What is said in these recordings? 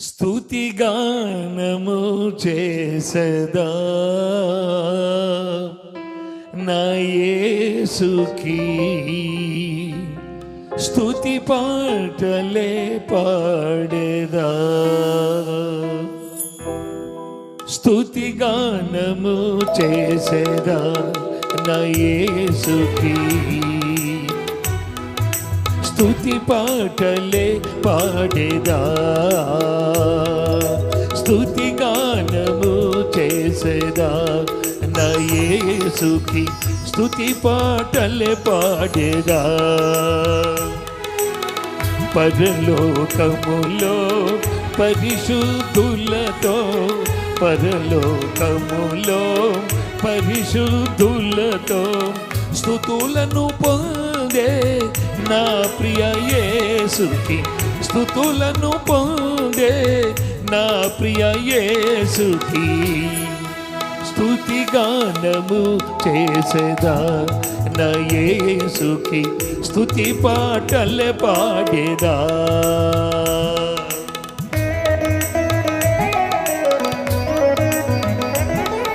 స్తుతిగానము చేసదా. నా స్థుతి పాటలే పాడేదా. స్తుతిగానము చేసదా నా స్థుతి పాటలే పాడేదా? స్థుతి గానము చేసేదా? నా యేసుకి స్తుతి పాటలే పాడేదా? పరలోకములో పరిశుద్ధులతో పరలోకములో పరిశుద్ధులతో స్థుతులను పొందే నా ప్రియ యేసుకి. స్థుతులను పొందే నా ప్రియ యేసుకి. స్థుతి గానము చేసేదా నా యేసుకి. స్తుతి పాటలు పాడేదా.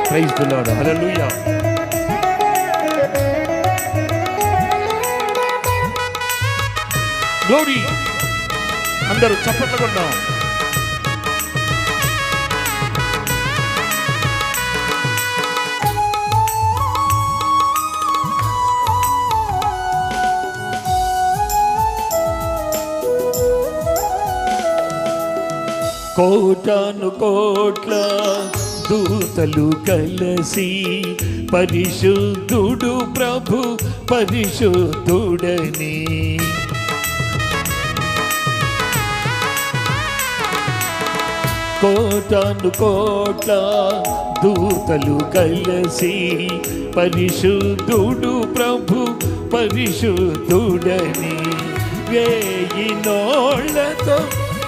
ప్రైజ్ ది లార్డ్ గ్లోరీ అందరూ చప్పట్లు కొట్టాం కోటాను కోట్ల దూతలు కలసి పరిశుద్ధుడు ప్రభు పరిశుద్ధుడని కోటాను కోట్ల దూతలు కలసి పరిశుద్ధుడు ప్రభు పరిశుద్ధుడని వేయి నోళ్ళతో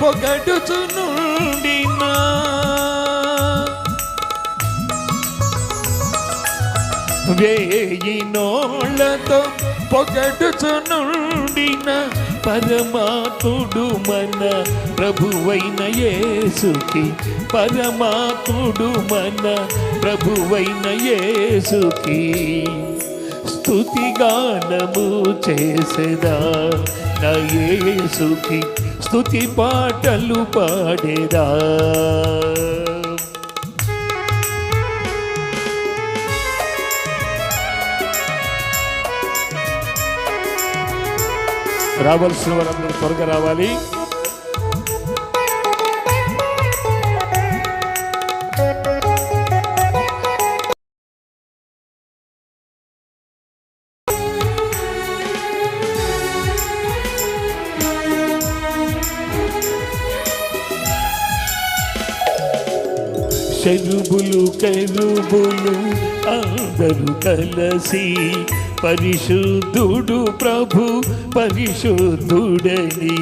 పొగడుచు పొగడుచునుండినా. వేయి నోళ్ళతో పొగడుచు నుండినా పరమాత్ముడు మన ప్రభువైన యేసుకి. పరమాత్ముడు మన ప్రభువైన యేసుకి. స్తుతిగానము చేసేదా నా యేసుకి. స్తుతి పాటలు పాడేదా. రావాల్సిన వారందరూ త్వరగా రావాలి. చెరుబులు కెరుబులు అందరూ కలసి పరిశుద్ధుడు ప్రభు పరిశుద్ధుడని.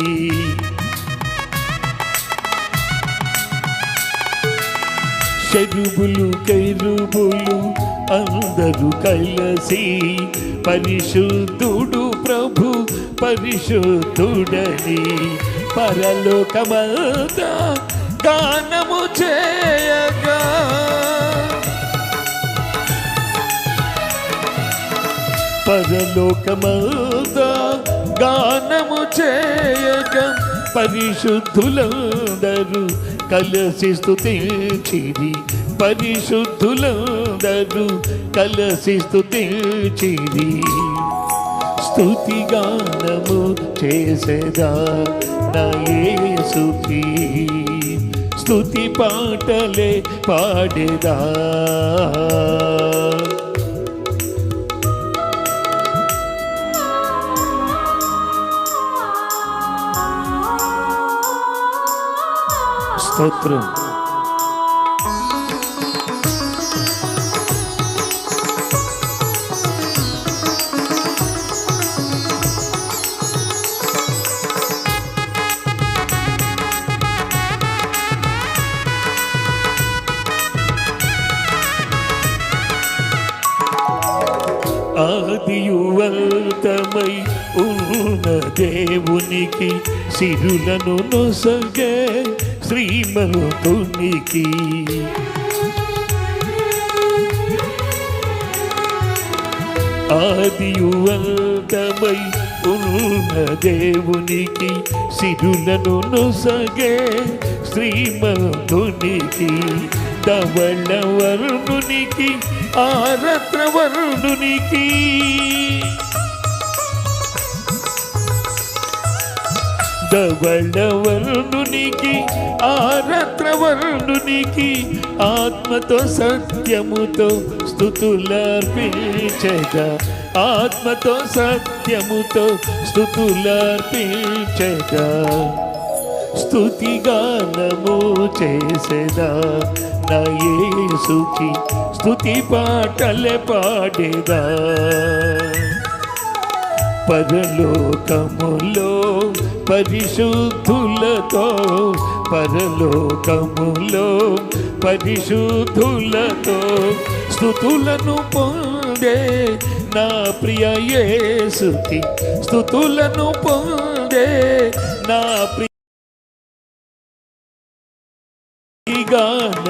చెరుబులు కెరుబులు అందరూ కలసి పరిశుద్ధుడు ప్రభు పరిశుద్ధుడని. పరలోకమంతా గానము చేయగా పరలోకమంత గానము చేయగా పరిశుద్ధులందరూ కలసి స్థుతించిరి పరిశుద్ధులందరూ కలసి స్థుతించిరి స్తుతి గానము చేసేదా నా యేసుకి స్థుతి పాటలే పాడేదా. స్తోత్రం. ఆదియువంతమై ఉన్న దేవునికి సిరులను నొసగే శ్రీమరుతునికి శ్రీమంతునికి ఆదియువంతమై ఉన్న దేవునికి సిరులను నొసగే శ్రీమరుతునికి ధవళ వర్ణునికి ఆరత్న వర్ణునికి ధవళవర్ణునికి ఆరత్రవర్ణునికి ఆత్మతో సత్యముతో స్థుతులర్పించగా ఆత్మతో సత్యముతో స్థుతులర్పించగా స్థుతిగానము చేసేదా. యేసుకి. స్తుతి పాటలే పాడేదా. పరలోకములో పరిశుద్ధులతో పరలోకములో పరిశుద్ధులతో స్థుతులను పొందే నా ప్రియ యేసుకి. స్థుతులను పొందే నా ప్రియ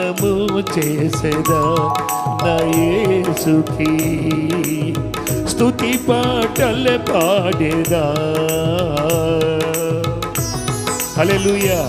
గానము చేసేదా నా యేసుకి? స్తుతి పాటలు పాడేదా? హల్లెలూయా.